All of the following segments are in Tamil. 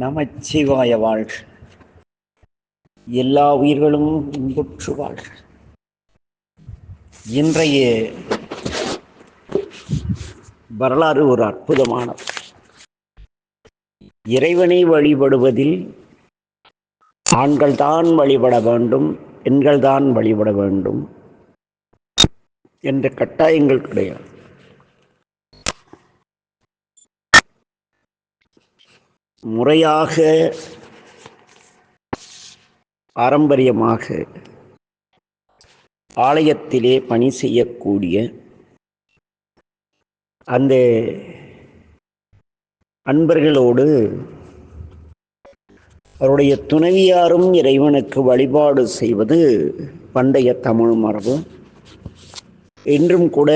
நமச்சிவாய வாழ்க. எல்லா உயிர்களும் இன்புற்று வாழ்க. இன்றைய வரலாறு ஒரு அற்புதமானது. இறைவனை வழிபடுவதில் ஆண்கள் தான் வழிபட வேண்டும் பெண்கள் தான் வழிபட வேண்டும் என்ற கட்டாயங்கள் கிடையாது. முறையாக பாரம்பரியமாக ஆலயத்திலே பணி செய்யக்கூடிய அந்த அன்பர்களோடு அவருடைய துணைவியாரும் இறைவனுக்கு வழிபாடு செய்வது பண்டைய தமிழ் மரபு. இன்றும் கூட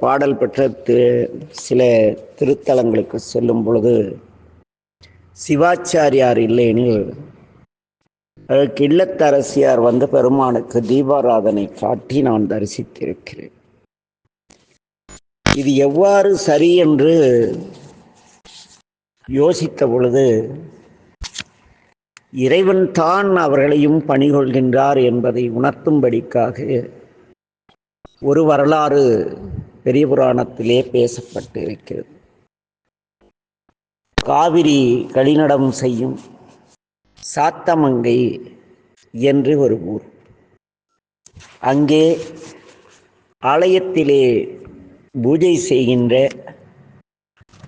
பாடல் பெற்ற திரு சில திருத்தலங்களுக்கு செல்லும் பொழுது சிவாச்சாரியார் இல்லையெனில் அதற்கு இல்லத்தரசியார் வந்து பெருமானுக்கு தீபாராதனை காட்டி நான் தரிசித்திருக்கிறேன். இது எவ்வாறு சரி என்று யோசித்த பொழுது இறைவன் தான் அவர்களையும் பணிகொள்கின்றார் என்பதை உணர்த்தும்படிக்காக ஒரு வரலாறு பெரிய புராணத்திலே பேசப்பட்டு இருக்கிறது காவிரி களிநடம் செய்யும் சாத்தமங்கை என்று ஒரு ஊர். அங்கே ஆலயத்திலே பூஜை செய்கின்ற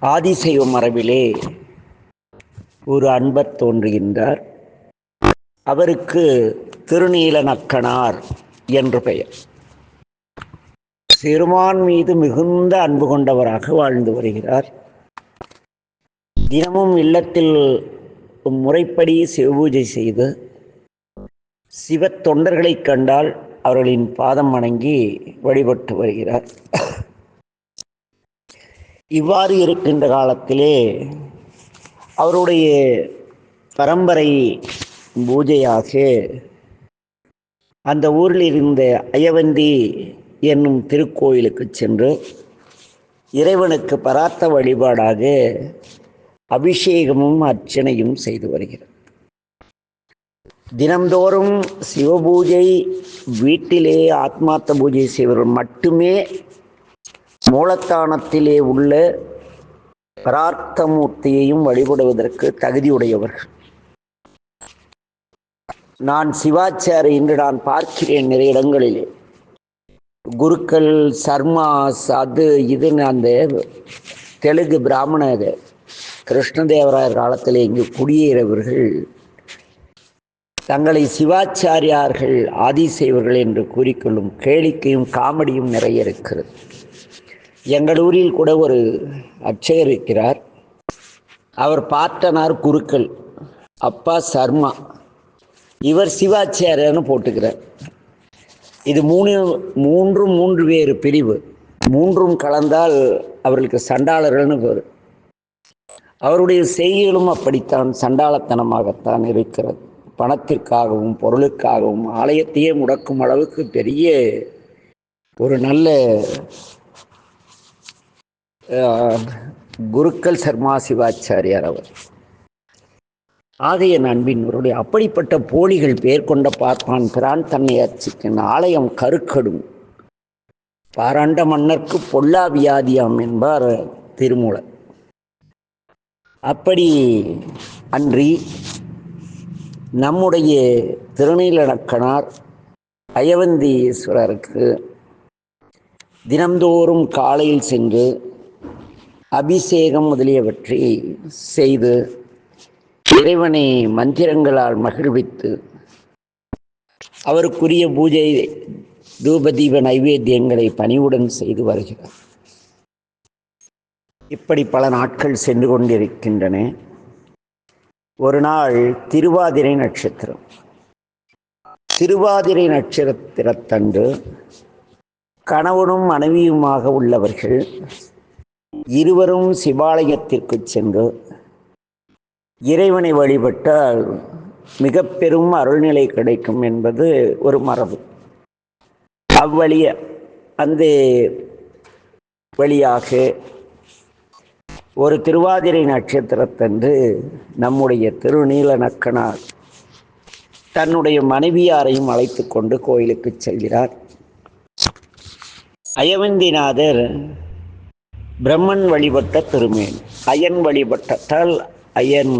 ஆதிசைவ மரபிலே ஒரு அன்பர் தோன்றுகின்றார். அவருக்கு திருநீல நக்கனார் என்று பெயர். சிறுமான் மீது மிகுந்த அன்பு கொண்டவராக வாழ்ந்து வருகிறார். தினமும் இல்லத்தில் முறைப்படி சிவபூஜை செய்து சிவ தொண்டர்களை கண்டால் அவர்களின் பாதம் வணங்கி வழிபட்டு வருகிறார். இவ்வாறு இருக்கின்ற காலத்திலே அவருடைய பரம்பரை பூஜையாக அந்த ஊரில் இருந்த அயவந்தி என்னும் திருக்கோயிலுக்கு சென்று இறைவனுக்கு பராத்த வழிபாடாக அபிஷேகமும் அர்ச்சனையும் செய்து வருகிறார் தினந்தோறும் சிவபூஜை வீட்டிலே ஆத்மார்த்த பூஜை செய்வர்கள் மட்டுமே மூலத்தானத்திலே உள்ள பிரார்த்தமூர்த்தியையும் வழிபடுவதற்கு தகுதியுடையவர்கள். நான் சிவாச்சாரி என்று நான் பார்க்கிறேன் நிறைய இடங்களிலே. குருக்கள் சர்மாஸ் அது இதுன்னு அந்த தெலுங்கு பிராமண கிருஷ்ணதேவராயர் காலத்தில் இங்கு குடியேறவர்கள் தங்களை சிவாச்சாரியார்கள் ஆதிசைவர்கள் என்று கூறிக்கொள்ளும் கேளிக்கையும் காமெடியும் நிறைய இருக்கிறது. எங்கள் ஊரில் கூட ஒரு அர்ச்சகர் இருக்கிறார். அவர் பார்த்தனார் குருக்கள் அப்பா சர்மா. இவர் சிவாச்சாரியர்னு போட்டுக்கிறார். இது மூணு மூன்று மூன்று வேறு பிரிவு. மூன்றும் கலந்தால் அவர்களுக்கு சண்டாளர்கள்னு பேர். அவருடைய செய்திகளும் அப்படித்தான் சண்டாளத்தனமாகத்தான் இருக்கிறது. பணத்திற்காகவும் பொருளுக்காகவும் ஆலயத்தையே முடக்கும் அளவுக்கு பெரிய ஒரு நல்ல குருக்கள் சர்மா சிவாச்சாரியார் அவர். ஆகைய நண்பின்வருடைய அப்படிப்பட்ட போலிகள் பேர் கொண்ட பார்ப்பான் பிரான் தன்னை அர்ச்சிக்கின் ஆலயம் கருக்கடும். பாராண்ட மன்னர்க்கு பொல்லா வியாதியாம் என்பார் திருமூலர். அப்படி அன்றி நம்முடைய திருநீலக்கணார் அயவந்தீஸ்வரருக்கு தினந்தோறும் காலையில் சென்று அபிஷேகம் முதலியவற்றை செய்து இறைவனை மந்திரங்களால் மகிழ்வித்து அவருக்குரிய பூஜை தூபதீப நைவேத்தியங்களை பணிவுடன் செய்து வருகிறார். இப்படி பல நாட்கள் சென்று கொண்டிருக்கின்றன. ஒரு நாள் திருவாதிரை நட்சத்திரம். திருவாதிரை நட்சத்திரத்தன்று கணவனும் மனைவியுமாக உள்ளவர்கள் இருவரும் சிவாலயத்திற்கு சென்று இறைவனை வழிபட்டால் மிக பெரும் அருள்நிலை கிடைக்கும் என்பது ஒரு மரபு. அவ்வழிய அந்த வழியாக ஒரு திருவாதிரை நட்சத்திரத்தன்று நம்முடைய திருநீல நக்கனார் தன்னுடைய மனைவியாரையும் அழைத்து கொண்டு கோயிலுக்கு செல்கிறார். அயவந்திநாதர் பிரம்மன் வழிபட்ட திருமேன். அயன் வழிபட்டத்தால் அயன்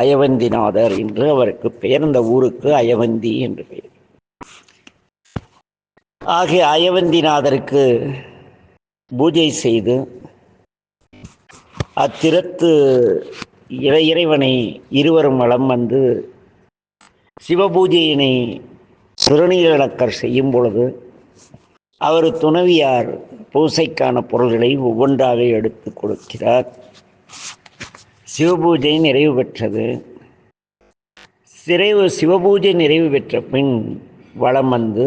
அயவந்திநாதர் என்று அவருக்கு பெயர். இந்த ஊருக்கு அயவந்தி என்று பெயர். ஆகிய அயவந்திநாதருக்கு பூஜை செய்து அத்திறத்து இறை இறைவனை இருவரும் வளம் வந்து சிவபூஜையினை சிறுநீரக்கர் செய்யும் பொழுது அவர் துணவியார் பூசைக்கான பொருள்களை ஒவ்வொன்றாக எடுத்து கொடுக்கிறார். சிவபூஜை நிறைவு பெற்றது. சிறைவு சிவபூஜை நிறைவு பெற்ற பின் வளம் வந்து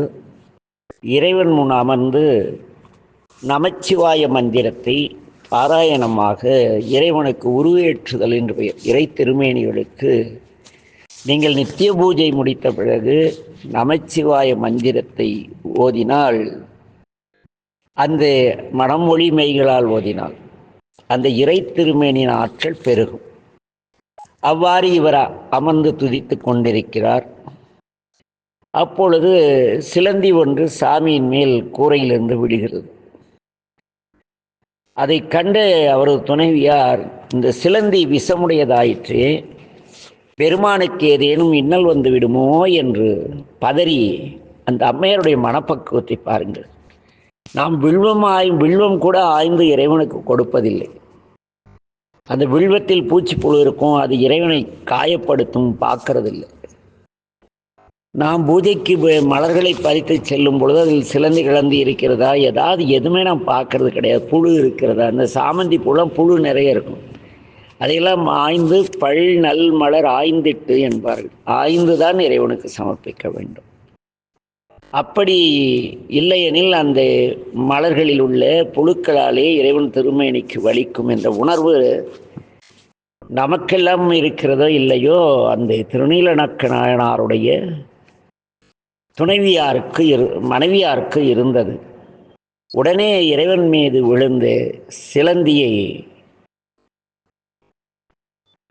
இறைவன் முன் அமர்ந்து நமச்சிவாய மந்திரத்தை பாராயணமாக இறைவனுக்கு உருவேற்றுதல் என்று பெயர். இறை திருமேனிகளுக்கு நீங்கள் நித்திய பூஜை முடித்த பிறகு நமச்சிவாய மந்திரத்தை ஓதினால் அந்த மனமொழி மெய்களால் ஓதினால் அந்த இறை திருமேனின் ஆற்றல் பெருகும். அவ்வாறு இவர் அமர்ந்து துதித்து கொண்டிருக்கிறார். அப்பொழுது சிலந்தி ஒன்று சாமியின் மேல் கூரையிலிருந்து விடுகிறது அதை கண்டு அவரது துணைவியார் இந்த சிலந்தி விஷமுடையதாயிற்று பெருமானுக்கு ஏதேனும் இன்னல் வந்து விடுமோ என்று பதறி அந்த அம்மையாருடைய மனப்பக்குவத்தை பாருங்கள். நாம் வில்வம் ஆய் வில்வம் கூட ஆய்ந்து இறைவனுக்கு கொடுப்பதில்லை. அந்த வில்வத்தில் பூச்சி புழு இருக்கும் அது இறைவனை காயப்படுத்தும் பார்க்கறதில்லை. நாம் பூஜைக்கு மலர்களை பறித்து செல்லும் பொழுது அதில் சிலந்தி கிளந்து இருக்கிறதா? ஏதாவது எதுவுமே நாம் பார்க்கறது கிடையாது. புழு இருக்கிறதா? அந்த சாமந்தி பூலாம் புழு நிறைய இருக்கும். அதையெல்லாம் ஆய்ந்து பல் நல் மலர் ஆய்ந்திட்டு என்பார்கள். ஆய்ந்து தான் இறைவனுக்கு சமர்ப்பிக்க வேண்டும். அப்படி இல்லையெனில் அந்த மலர்களில் உள்ள புழுக்களாலே இறைவன் திருமேனிக்கு வலிக்கும் என்ற உணர்வு நமக்கெல்லாம் இருக்கிறதோ இல்லையோ அந்த திருநீலநக்க நாயனாருடைய துணைவியாருக்கு இரு மனைவியாருக்கு இருந்தது. உடனே இறைவன் மீது விழுந்து சிலந்தியை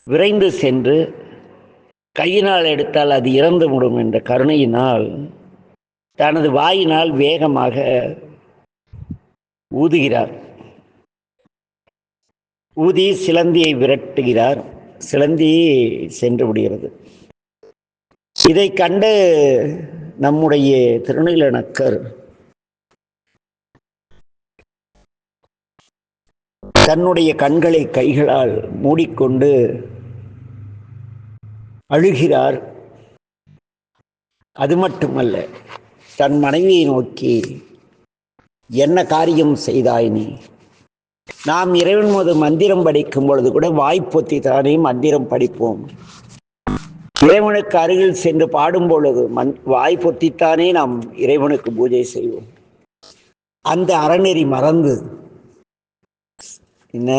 விரைந்து சென்று கையினால் எடுத்தால் அது இறந்து விடும் என்ற கருணையினால் தனது வாயினால் வேகமாக ஊதுகிறார். ஊதி சிலந்தியை விரட்டுகிறார். சிலந்தி சென்று விடுகிறது. இதை கண்டு நம்முடைய திருநீலநக்கர் தன்னுடைய கண்களை கைகளால் மூடிக்கொண்டு அழுகிறார். அது மட்டுமல்ல தன் மனைவியை நோக்கி என்ன காரியம் செய்தாய் நீ? நாம் இறைவன் மீது மந்திரம் படிக்கும் பொழுது கூட வாய்ப்பொத்தி தானே மந்திரம் படிப்போம். இறைவனுக்கு அருகில் சென்று பாடும் பொழுது மண் வாய் பொத்தித்தானே நாம் இறைவனுக்கு பூஜை செய்வோம். அந்த அறநெறி மறந்து. என்ன?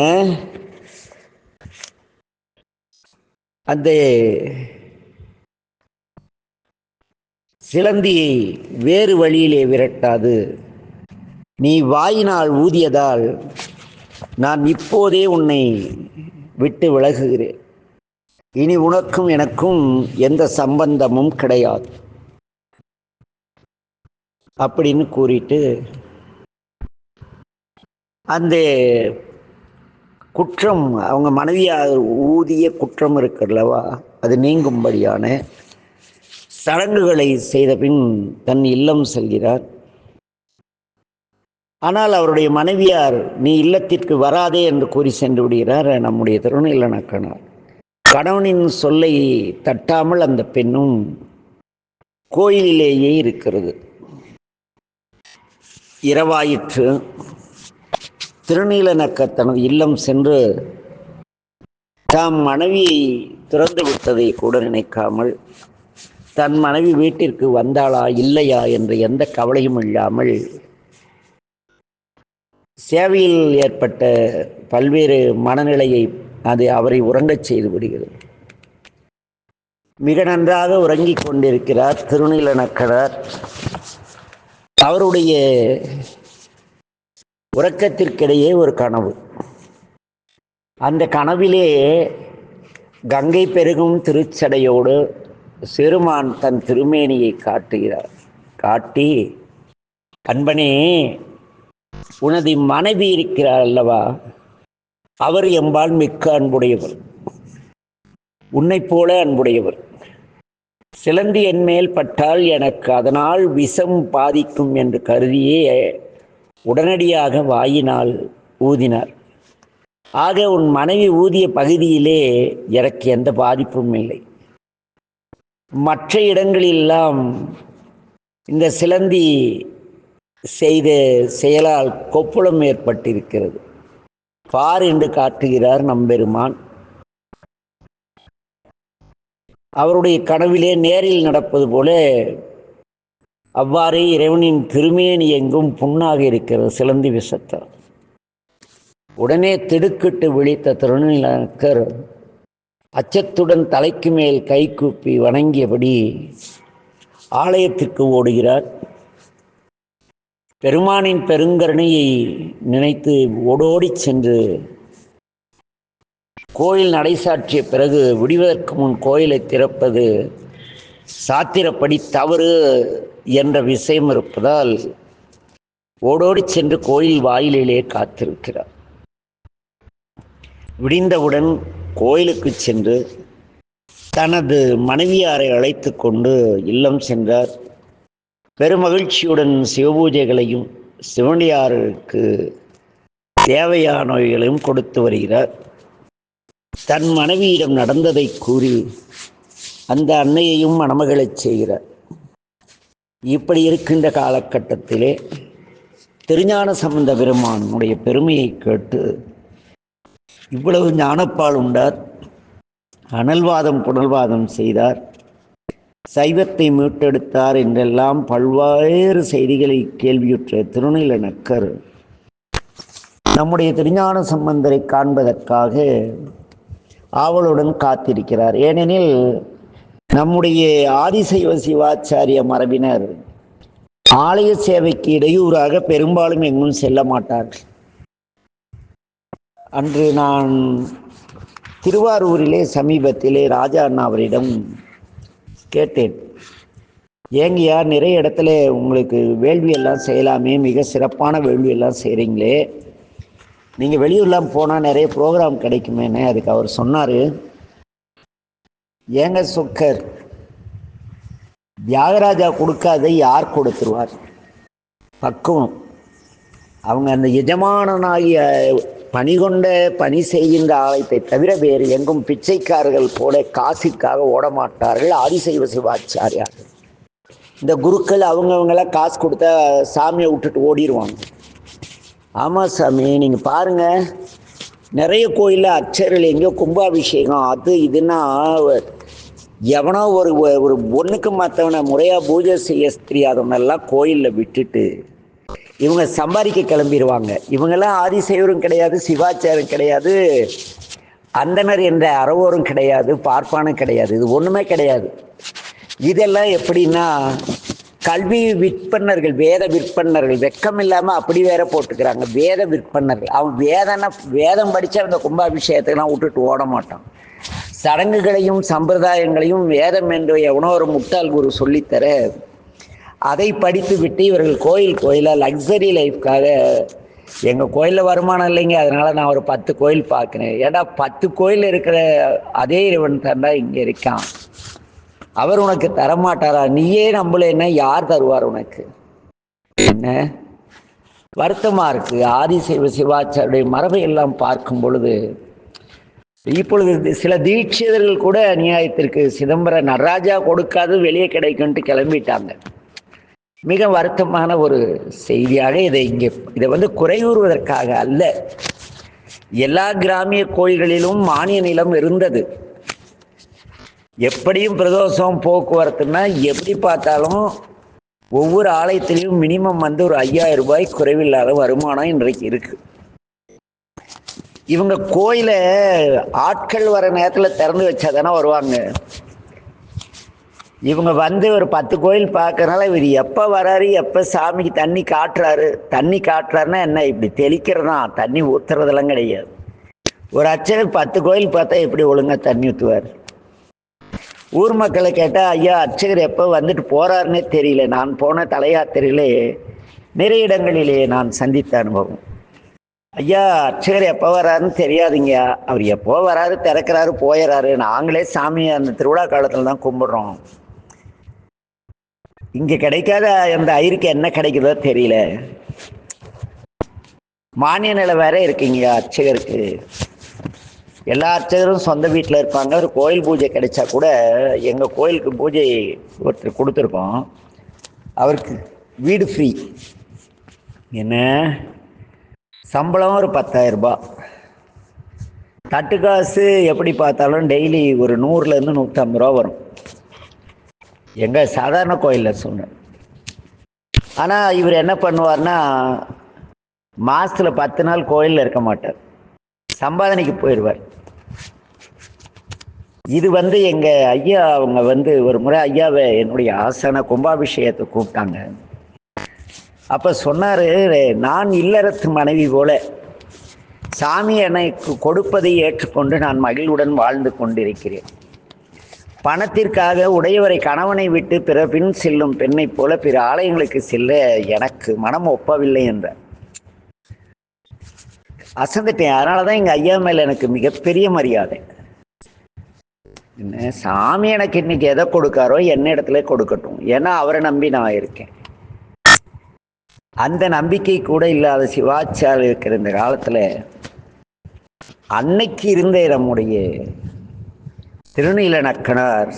அந்த சிலந்தியை வேறு வழியிலே விரட்டாது. நீ வாயினால் ஊதியதால் நான் இப்போதே உன்னை விட்டு விலகுகிறேன். இனி உனக்கும் எனக்கும் எந்த சம்பந்தமும் கிடையாது. அப்படின்னு கூறிட்டு அந்த குற்றம் அவங்க மனைவியாக ஊதிய குற்றம் இருக்கிறல்லவா அது நீங்கும்படியான சடங்குகளை செய்த பின் தன் இல்லம் செல்கிறார். ஆனால் அவருடைய மனைவியார் நீ இல்லத்திற்கு வராதே என்று கூறி சென்று விடுகிறார். நம்முடைய திருநீலனக்கனார் கணவனின் சொல்லை தட்டாமல் அந்த பெண்ணும் கோயிலிலேயே இருக்கிறது. இரவாயிற்று திருநீலனக்க தனது இல்லம் சென்று தாம் மனைவியை திறந்து விட்டதை கூட நினைக்காமல் தன் மனைவி வீட்டிற்கு வந்தாளா இல்லையா என்ற எந்த கவலையும் இல்லாமல் சேவையில் ஏற்பட்ட பல்வேறு மனநிலையை அது அவரை உறங்கச் செய்து விடுகிறது. மிக நன்றாக உறங்கிக் கொண்டிருக்கிறார் திருநீலனக்கரார் அவருடைய உறக்கத்திற்கிடையே ஒரு கனவு. அந்த கனவிலே கங்கை பெருகும் திருச்சடையோடு சிறுமான் தன் திருமேனியை காட்டுகிறார். காட்டி அன்பனே உனது மனைவி இருக்கிறார் அல்லவா? அவர் எம்பால் மிக்க அன்புடையவர். உன்னைப் போல அன்புடையவர். சிலந்தி என்மேல் பட்டால் எனக்கு அதனால் விஷம் பாதிக்கும் என்று கருதியே உடனடியாக வாயினால் ஊதினார். ஆக உன் மனைவி ஊதிய பகுதியிலே எனக்கு எந்த பாதிப்பும் இல்லை. மற்ற இடங்களெல்லாம் இந்த சிலந்தி செய்த செயலால் கொப்புளம் ஏற்பட்டிருக்கிறது. பார் என்று காட்டுகிறார் நம்பெருமான். அவருடைய கனவிலே நேரில் நடப்பது போல அவ்வாறே இறைவனின் திருமேனி எங்கும் புண்ணாக இருக்கிறது சிலந்தி விசத்தம் உடனே திடுக்கிட்டு விழித்த திருநிலக்கர் அச்சத்துடன் தலைக்கு மேல் கை கூப்பி வணங்கியபடி ஆலயத்திற்கு ஓடுகிறார். பெருமானின் பெருங்கருணையை நினைத்து ஓடோடி சென்று கோயில் நடைசாற்றிய பிறகு விடுவதற்கு முன் கோயிலை திறப்பது சாத்திரப்படி தவறு என்ற விஷயம் இருப்பதால் ஓடோடி சென்று கோயில் வாயிலிலே காத்திருக்கிறார். விடிந்தவுடன் கோயிலுக்கு சென்று தனது மனைவியாரை அழைத்து கொண்டு இல்லம் சென்றார். பெருமகிழ்ச்சியுடன் சிவபூஜைகளையும் சிவனியாருக்கு தேவையானவைகளையும் கொடுத்து வருகிறார். தன் மனைவியிடம் நடந்ததை கூறி அந்த அன்னையையும் மணமகளைச் செய்கிறார். இப்படி இருக்கின்ற காலகட்டத்திலே திருஞான சம்பந்த பெருமானுடைய பெருமையை கேட்டு இவ்வளவு ஞானப்பால் உண்டார். அனல்வாதம் புனல்வாதம் செய்தார். சைவத்தை மீட்டெடுத்தார் என்றெல்லாம் பல்வேறு செய்திகளை கேள்வியுற்ற திருநீல நக்கர் நம்முடைய திருஞான சம்பந்தரை காண்பதற்காக ஆவலுடன் காத்திருக்கிறார். ஏனெனில் நம்முடைய ஆதிசைவ சிவாச்சாரிய மரபினர் ஆலய சேவைக்கு இடையூறாக பெரும்பாலும் எங்கும் செல்ல மாட்டார்கள். அன்று நான் திருவாரூரிலே சமீபத்திலே ராஜா அண்ணா அவரிடம் கேட்டேன். ஏங்கய்யா நிறைய இடத்துல உங்களுக்கு வேள்வியெல்லாம் செய்யலாமே மிக சிறப்பான வேள்வியெல்லாம் செய்கிறீங்களே நீங்கள் வெளியூர்லாம் போனால் நிறைய ப்ரோக்ராம் கிடைக்குமேன்னு அதுக்கு அவர் சொன்னார். ஏங்க சொக்கர் தியாகராஜா கொடுக்காத யார் கொடுத்துருவார்? பக்குவம். அவங்க அந்த எஜமானனாகிய பணி கொண்ட பணி செய்கின்ற ஆலயத்தை தவிர வேறு எங்கும் பிச்சைக்காரர்கள் போல காசுக்காக ஓடமாட்டார்கள். ஆதிசைவ சிவாச்சாரியார்கள் இந்த குருக்கள் அவங்கவுங்களாம் காசு கொடுத்தா சாமியை விட்டுட்டு ஓடிடுவாங்க ஆமாம் சாமி நீங்கள் பாருங்கள் நிறைய கோயிலில் அச்சரில் எங்கேயோ கும்பாபிஷேகம் அது இதுன்னா எவனோ ஒரு ஒரு ஒன்றுக்கு மற்றவனை முறையாக பூஜை செய்ய தெரியாதவனெல்லாம் கோயிலில் விட்டுட்டு இவங்க சம்பாதிக்க கிளம்பிடுவாங்க இவங்கெல்லாம் ஆதிசைவரும் கிடையாது சிவாச்சாரம் கிடையாது அந்தனர் என்ற அறவோரும் கிடையாது பார்ப்பானும் கிடையாது. இது ஒன்றுமே கிடையாது. இதெல்லாம் எப்படின்னா கல்வி விற்பனர்கள் வேத விற்பனர்கள் வெக்கம் இல்லாமல் அப்படி வேற போட்டுக்கிறாங்க. வேத விற்பனர்கள் அவன் வேதனை வேதம் படித்து அந்த கும்பாபிஷேகத்துக்கெல்லாம் விட்டுட்டு ஓட மாட்டான். சடங்குகளையும் சம்பிரதாயங்களையும் வேதம் என்று எவனோ ஒரு முட்டாள் குரு சொல்லித்தர அதை படித்து விட்டு இவர்கள் கோயில் கோயிலாக லக்ஸரி லைஃப்காக எங்கள் கோயிலில் வருமானம் இல்லைங்க. அதனால் நான் ஒரு பத்து கோயில் பார்க்குறேன். ஏடா பத்து கோயில் இருக்கிற அதே இறைவன் தந்தா இங்கே இருக்கான். அவர் உனக்கு தரமாட்டாரா? நீயே நம்பலைன்னா யார் தருவார் உனக்கு? என்ன? வருத்தமாக இருக்கு. ஆதிசைவ சிவாச்சாருடைய மரபை எல்லாம் பார்க்கும் பொழுது இப்பொழுது சில தீட்சிதர்கள் கூட அநியாயத்திற்கு சிதம்பரம் நடராஜா கொடுக்காது வெளியே கிடைக்கும்ட்டு கிளம்பிட்டாங்க. மிக வருத்தமான ஒரு செய்தியாக இதை இங்கே இதை வந்து குறைகூறுவதற்காக அல்ல. எல்லா கிராமிய கோயில்களிலும் மானிய நிலம் இருந்தது. எப்படியும் பிரதோஷம் போக்குவரத்துன்னா எப்படி பார்த்தாலும் ஒவ்வொரு ஆலயத்திலையும் மினிமம் வந்து ஒரு ஐயாயிரம் ரூபாய் குறைவில்லாத வருமானம் இன்றைக்கு இருக்கு. இவங்க கோயிலை ஆட்கள் வர நேரத்தில் திறந்து வச்சா தானே வருவாங்க. இவங்க வந்து ஒரு பத்து கோயில் பார்க்கறனால இவர் எப்போ வராரு எப்போ சாமிக்கு தண்ணி காட்டுறாரு தண்ணி காட்டுறாருன்னா என்ன? இப்படி தெளிக்கிறதா தண்ணி ஊத்துறதெல்லாம் கிடையாது. ஒரு அர்ச்சகர் பத்து கோயில் பார்த்தா எப்படி ஒழுங்காக தண்ணி ஊற்றுவார் ஊர் மக்களை கேட்டால் ஐயா அர்ச்சகர் எப்போ வந்துட்டு போகிறாருன்னே தெரியல. நான் போன தலையாத்திரையிலே நிறைய இடங்களிலே நான் சந்தித்த அனுபவம். ஐயா அர்ச்சகர் எப்போ வராருன்னு தெரியாதுங்க அவர் எப்போ வராரு திறக்கிறாரு போயிடறாரு நாங்களே சாமியை அந்த திருவிழா காலத்தில் தான் கும்பிட்றோம். இங்கே கிடைக்காத அந்த ஐருக்கு என்ன கிடைக்குதோ தெரியல. மானிய நிலை வேற இருக்குங்க அர்ச்சகருக்கு. எல்லா அர்ச்சகரும் சொந்த வீட்டில் இருப்பாங்க. ஒரு கோயில் பூஜை கிடைச்சா கூட எங்கள் கோயிலுக்கு பூஜை ஒருத்தர் கொடுத்துருக்கோம். அவருக்கு வீடு ஃப்ரீ என்ன? சம்பளம் ஒரு பத்தாயிரரூபா தட்டு காசு எப்படி பார்த்தாலும் டெய்லி ஒரு நூறுலேருந்து நூற்றம்பது ரூபா வரும். எங்கள் சாதாரண கோயிலில் சொன்னேன். ஆனால் இவர் என்ன பண்ணுவார்னா மாதத்தில் பத்து நாள் கோயிலில் இருக்க மாட்டார். சம்பாதனைக்கு போயிடுவார் இது வந்து எங்கள் ஐயா அவங்க வந்து ஒரு முறை ஐயாவை என்னுடைய ஆசன கும்பாபிஷேகத்தை கூப்பிட்டாங்க. அப்போ சொன்னார் நான் இல்லறத்து மனைவி போல சாமி எனக்கு கொடுப்பதை ஏற்றுக்கொண்டு நான் மகிழ்வுடன் வாழ்ந்து கொண்டிருக்கிறேன். பணத்திற்காக உடையவரை கணவனை விட்டு பிற பின் செல்லும் பெண்ணைப் போல பிற ஆலயங்களுக்கு செல்ல எனக்கு மனம் ஒப்பவில்லை என்றார். அசந்துட்டேன். அதனால தான் எங்கள் ஐயா மேலே எனக்கு மிகப்பெரிய மரியாதை. என்ன சாமி எனக்கு இன்னைக்கு எதை கொடுக்காரோ என்ன இடத்துல கொடுக்கட்டும். ஏன்னா அவரை நம்பி நான் இருக்கேன். அந்த நம்பிக்கை கூட இல்லாத சிவாச்சாரியர் இருக்கிற இந்த காலத்தில் அன்னைக்கு இருந்த நம்முடைய திருநீலநக்கனார்.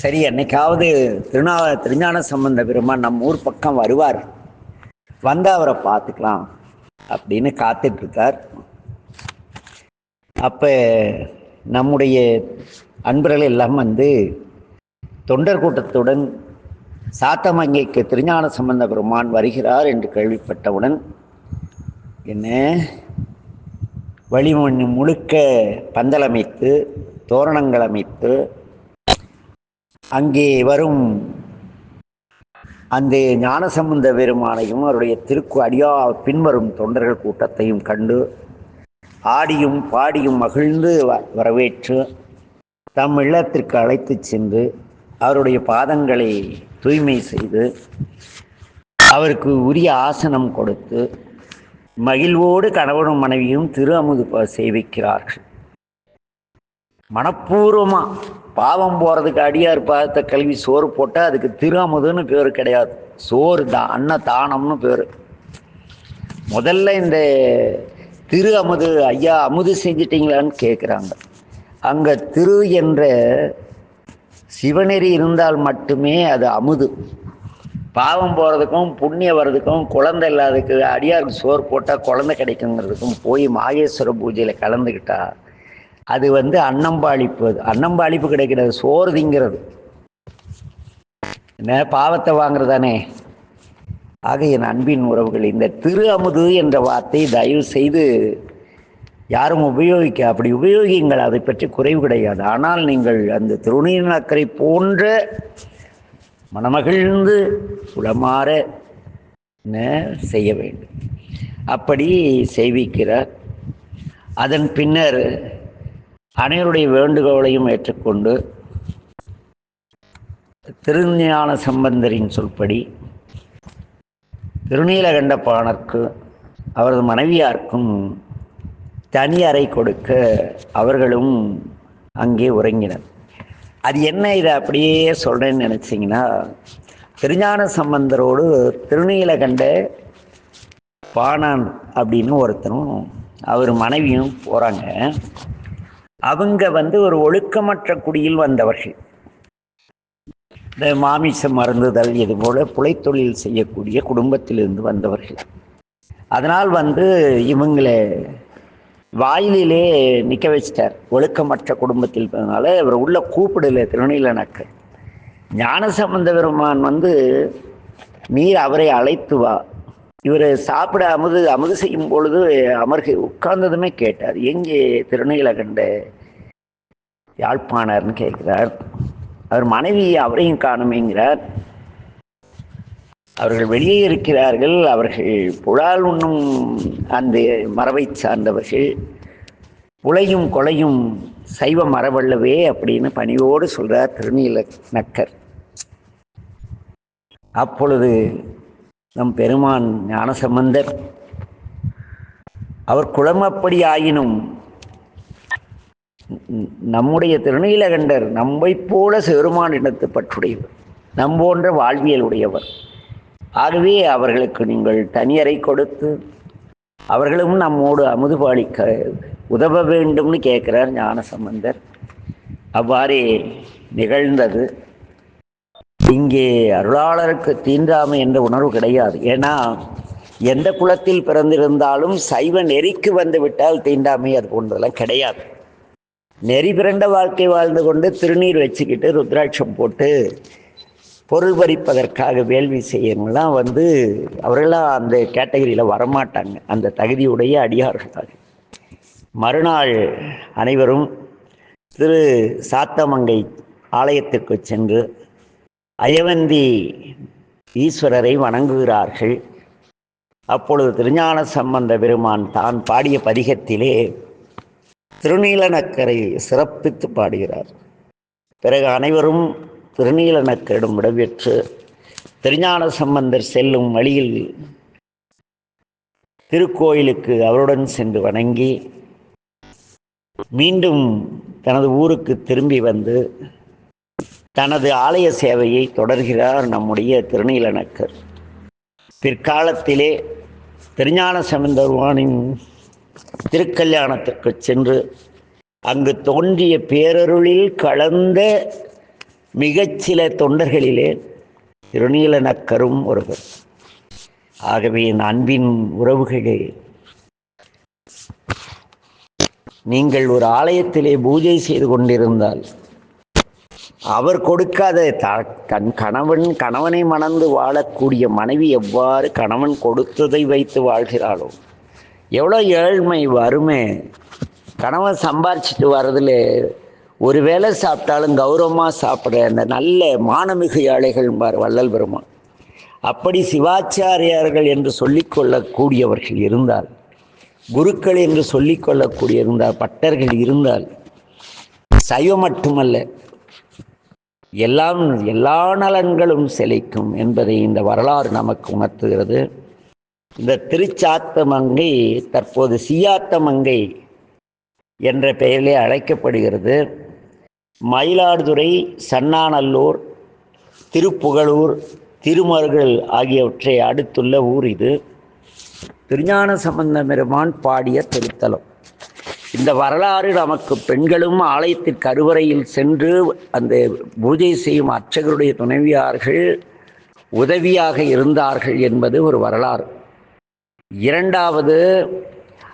சரி என்னைக்காவது திருநா திருஞான சம்பந்த பெருமான் நம்ம ஊர் பக்கம் வருவார். வந்து அவரை பார்த்துக்கலாம் அப்படின்னு காத்துட்டு இருக்கார் அப்போ நம்முடைய அன்பர்கள் எல்லாம் வந்து தொண்டர் கூட்டத்துடன் சாத்தமங்கைக்கு திருஞான சம்பந்த பெருமான் வருகிறார் என்று கேள்விப்பட்டவுடன் என்ன? வழிமண் முழுக்க பந்தலமைத்து தோரணங்கள் அமைத்து அங்கே வரும் அந்த ஞானசம்பந்த பெருமானையும் அவருடைய திருக்கு அடியா பின்வரும் தொண்டர்கள் கூட்டத்தையும் கண்டு ஆடியும் பாடியும் மகிழ்ந்து வ- வரவேற்று தம் இல்லத்திற்கு அழைத்துச் சென்று அவருடைய பாதங்களை தூய்மை செய்து அவருக்கு உரிய ஆசனம் கொடுத்து மகிழ்வோடு கணவனும் மனைவியும் திரு அமுது ப- சேவிக்கிறார்கள். மனப்பூர்வமாக பாவம் போகிறதுக்கு அடியார் பார்த்த கல்வி சோறு போட்டால் அதுக்கு திரு அமுதுன்னு பேர் கிடையாது. சோறு தான் அன்ன தானம்னு பேர். முதல்ல இந்த திரு அமுது ஐயா அமுது செஞ்சிட்டிங்களான்னு கேட்குறாங்க அங்கே திரு என்ற சிவநெறி இருந்தால் மட்டுமே அது அமுது. பாவம் போகிறதுக்கும் புண்ணியம் வர்றதுக்கும் குழந்தை இல்லாததுக்கு அடியாருக்கு சோறு போட்டால் குழந்தை கிடைக்குங்கிறதுக்கும் போய் மாகேஸ்வர பூஜையில் கலந்துக்கிட்டா அது வந்து அன்னம்பாளிப்பு. அது அன்னம்பாளிப்பு கிடைக்கிறது சோறு திங்கிறது. என்ன பாவத்தை வாங்குறதானே? ஆக என் அன்பின் உறவுகள் இந்த திரு அமுது என்ற வார்த்தை தயவு செய்து யாரும் உபயோகிக்க அப்படி உபயோகிங்கள் அதை பற்றி குறைவு கிடையாது. ஆனால் நீங்கள் அந்த திருநீர் அக்கறை போன்ற மனமகிழ்ந்து உளமாற என்ன செய்ய வேண்டும். அப்படி செய்விக்கிறார். அதன் பின்னர் அனைவருடைய வேண்டுகோளையும் ஏற்றுக்கொண்டு திருஞான சம்பந்தரின் சொல்படி திருநீலகண்டபாணர்க்கு அவரது மனைவியாருக்கும் தனி அறை கொடுக்க அவர்களும் அங்கே உறங்கினர். அது என்ன இதை அப்படியே சொல்கிறேன்னு நினச்சிங்கன்னா திருஞான சம்பந்தரோடு திருநீலகண்ட பாணான் அப்படின்னு ஒருத்தரும் அவர் மனைவியும் போகிறாங்க அவங்க வந்து ஒரு ஒழுக்கமற்ற குடியில் வந்தவர்கள். இந்த மாமிசம் மருந்துதல் இது போல புலைத்தொழில் செய்யக்கூடிய குடும்பத்திலிருந்து வந்தவர்கள். அதனால் வந்து இவங்களை வாயிலே நிற்க வச்சிட்டார். ஒழுக்கமற்ற குடும்பத்தில் இருந்ததுனால இவர் உள்ள கூப்பிடல திருநீலனக்கு ஞானசம்பந்த பெருமான் வந்து நீர் அவரை அழைத்து வா. இவர் சாப்பிட அமுது அமுது செய்யும் பொழுது அமர்கை உட்கார்ந்ததுமே கேட்டார். எங்கே திருநீலகண்ட யாழ்ப்பாணர்னு கேட்கிறார். அவர் மனைவி அவரையும் காணுமேங்கிறார். அவர்கள் வெளியே இருக்கிறார்கள். அவர்கள் புலால் உண்ணும் அந்த மரபை சார்ந்தவர்கள். புலையும் கொலையும் சைவ மரபல்லவே அப்படின்னு பணிவோடு சொல்றார் திருநீல நக்கர் அப்பொழுது நம் பெருமான் ஞானசம்பந்தர். அவர் குளமப்படி ஆயினும் நம்முடைய திருநீலகண்டர் நம்மை போல சிறுமான் இனத்து பற்றுடையவர் நம்போன்ற வாழ்வியல் உடையவர் ஆகவே அவர்களுக்கு நீங்கள் தனியறை கொடுத்து அவர்களும் நம்மோடு அமுதுபாலிக்க உதவ வேண்டும்னு கேட்குறார் ஞானசம்பந்தர். அவ்வாறே நிகழ்ந்தது. இங்கே அருளாளருக்கு தீண்டாமை என்ற உணர்வு கிடையாது. ஏன்னா எந்த குலத்தில் பிறந்திருந்தாலும் சைவ நெறிக்கு வந்து விட்டால் தீண்டாமை அது போன்றதெல்லாம் கிடையாது. நெறி பிறண்ட வாழ்க்கை வாழ்ந்து கொண்டு திருநீர் வச்சுக்கிட்டு ருத்ராட்சம் போட்டு பொருள் பறிப்பதற்காக வேள்வி செய்யணும்லாம் வந்து அவர்களாம் அந்த கேட்டகரியில் வரமாட்டாங்க. அந்த தகுதியுடைய அடியார்கள் மறுநாள் அனைவரும் திரு சாத்தமங்கை ஆலயத்திற்கு சென்று அயவந்தி ஈஸ்வரரை வணங்குகிறார்கள். அப்பொழுது திருஞான சம்பந்த பெருமான் தான் பாடிய பதிகத்திலே திருநீலநக்கரை சிறப்பித்து பாடுகிறார். பிறகு அனைவரும் திருநீலநக்கரிடம் விடவேற்று திருஞான சம்பந்தர் செல்லும் வழியில் திருக்கோயிலுக்கு அவருடன் சென்று வணங்கி மீண்டும் தனது ஊருக்கு திரும்பி வந்து தனது ஆலய சேவையை தொடர்கிறார் நம்முடைய திருநீலனக்கர் பிற்காலத்திலே திருஞான சம்பந்தர்வானின் திருக்கல்யாணத்திற்கு சென்று அங்கு தோன்றிய பேரருளில் கலந்த மிகச்சில தொண்டர்களிலே திருநீலநக்கரும் ஒருவர். ஆகவே என் அன்பின் உறவுகளே நீங்கள் ஒரு ஆலயத்திலே பூஜை செய்து கொண்டிருந்தால் அவர் கொடுக்காத த தன் கணவன் கணவனை மணந்து வாழக்கூடிய மனைவி எவ்வாறு கணவன் கொடுத்ததை வைத்து வாழ்கிறாளோ? எவ்வளோ ஏழ்மை வறுமை. கணவன் சம்பாரிச்சிட்டு வரதில் ஒரு வேளை சாப்பிட்டாலும் கௌரவமாக சாப்பிட்ற அந்த நல்ல மானமிகு ஏழைகள் பார் வள்ளல் பெருமான். அப்படி சிவாச்சாரியார்கள் என்று சொல்லிக்கொள்ளக்கூடியவர்கள் இருந்தால் குருக்கள் என்று சொல்லிக்கொள்ளக்கூடிய இருந்தால் பட்டர்கள் இருந்தால் சைவம் மட்டுமல்ல எல்லாம் எல்லா நலன்களும் செழிக்கும் என்பதை இந்த வரலாறு நமக்கு உணர்த்துகிறது. இந்த திருச்சாத்த மங்கை தற்போது சியாத்த மங்கை என்ற பெயரிலே அழைக்கப்படுகிறது. மயிலாடுதுறை சன்னாநல்லூர் திருப்புகழூர் திருமருகல் ஆகியவற்றை அடுத்துள்ள ஊர் இது. திருஞான சம்பந்த பெருமான் பாடிய திருத்தலம். இந்த வரலாறு நமக்கு பெண்களும் ஆலயத்திற்கு கருவறையில் சென்று அந்த பூஜை செய்யும் அர்ச்சகருடைய துணைவியார்கள் உதவியாக இருந்தார்கள் என்பது ஒரு வரலாறு. இரண்டாவது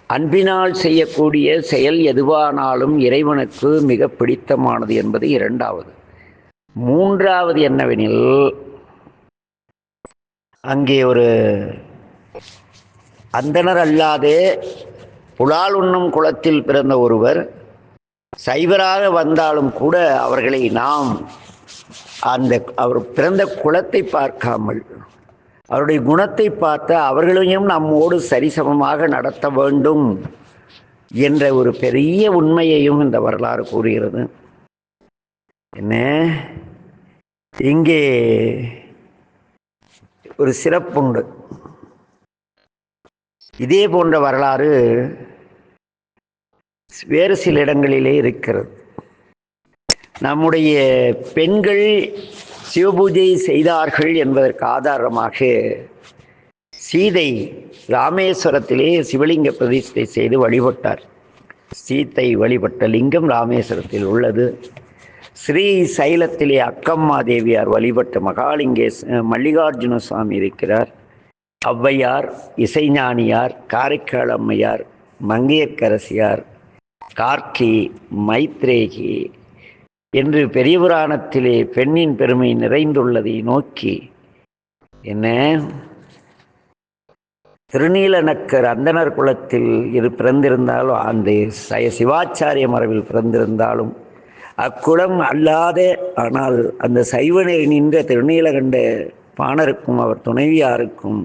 அன்பினால் செய்யக்கூடிய செயல் எதுவானாலும் இறைவனுக்கு மிக பிடித்தமானது என்பது இரண்டாவது. மூன்றாவது என்னவெனில் அங்கே ஒரு அந்தனர் அல்லாதே புலால் உண்ணும் குளத்தில் பிறந்த ஒருவர் சைவராக வந்தாலும் கூட அவர்களை நாம் அந்த அவர் பிறந்த குலத்தை பார்க்காமல் அவருடைய குணத்தை பார்த்து அவர்களையும் நம்மோடு சரிசமமாக நடத்த வேண்டும் என்ற ஒரு பெரிய உண்மையையும் இந்த வரலாறு கூறுகிறது. என்ன? இங்கே ஒரு சிறப்புண்டு. இதே போன்ற வரலாறு வேறு சில இடங்களிலே இருக்கிறது. நம்முடைய பெண்கள் சிவபூஜை செய்தார்கள் என்பதற்கு ஆதாரமாக சீதை ராமேஸ்வரத்திலே சிவலிங்க பிரதிஷ்டை செய்து வழிபட்டார். சீத்தை வழிபட்ட லிங்கம் ராமேஸ்வரத்தில் உள்ளது. ஸ்ரீ சைலத்திலே அக்கம்மா தேவியார் வழிபட்ட மகாலிங்கே மல்லிகார்ஜுன சுவாமி இருக்கிறார். ஔவையார் இசைஞானியார் காரைக்கால் அம்மையார் மங்கையக்கரசியார் கார்க்கி மைத்ரேகி என்று பெரிய புராணத்திலே பெண்ணின் பெருமை நிறைந்துள்ளதை நோக்கி என்ன? திருநீலநக்கர் அந்தனர் குலத்தில் இது பிறந்திருந்தாலும் அந்த சய சிவாச்சாரிய மரபில் பிறந்திருந்தாலும் அக்குளம் அல்லாத ஆனால் அந்த சைவனை நின்ற திருநீலகண்ட பாணருக்கும் அவர் துணைவியாருக்கும்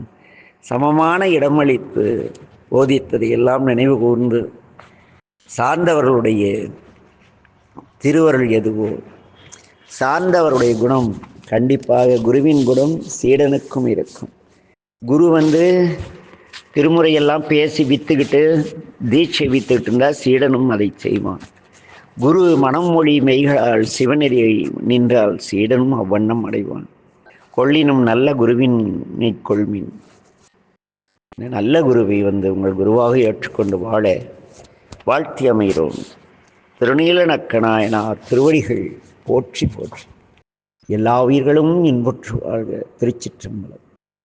சமமான இடமளித்து போதித்தது எல்லாம் நினைவு கூர்ந்து சார்ந்தவர்களுடைய திருவருள் எதுவோ சார்ந்தவருடைய குணம் கண்டிப்பாக குருவின் குணம் சீடனுக்கும் இருக்கும். குரு வந்து திருமுறையெல்லாம் பேசி வித்துக்கிட்டு தீட்சை வித்துக்கிட்டு இருந்தால் சீடனும் அதை செய்வான். குரு மனம் மொழி மெய்களால் சிவநெறியை நின்றால் சீடனும் அவ்வண்ணம் அடைவான். கொள்ளினும் நல்ல குருவின் நீ கொள்மின் நல்ல குருவை வந்து உங்கள் குருவாக ஏற்றுக்கொண்டு வாழ வாழ்த்தி அமைகிறோம். திருநீல திருவடிகள் போற்றி போற்றி. எல்லா உயிர்களும் இன்புற்று வாழ்க. திருச்சிற்றம்பலம்.